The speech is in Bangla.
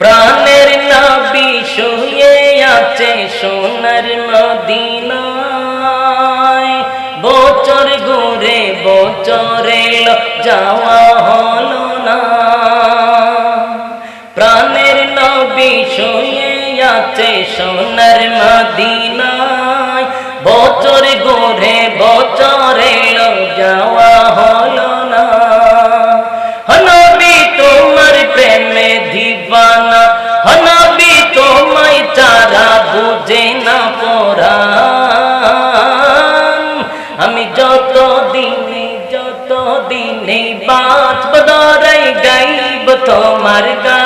প্রাণের নবী শুয়ে আছে সোনার মদিনায়। বছর ঘুরে বছর যাওয়া নবী শুয়ে আছে সোনার মদিনায়। বছর ঘুরে বছর যাওয়া হলো না। হনবি তোমার প্রেমে দিবানা। হনবি তোমায় চারা বুঝে না পরাণ। আমি যত দিনে যত দিনে বাঁচব, দরাই গাইব তোমার গান।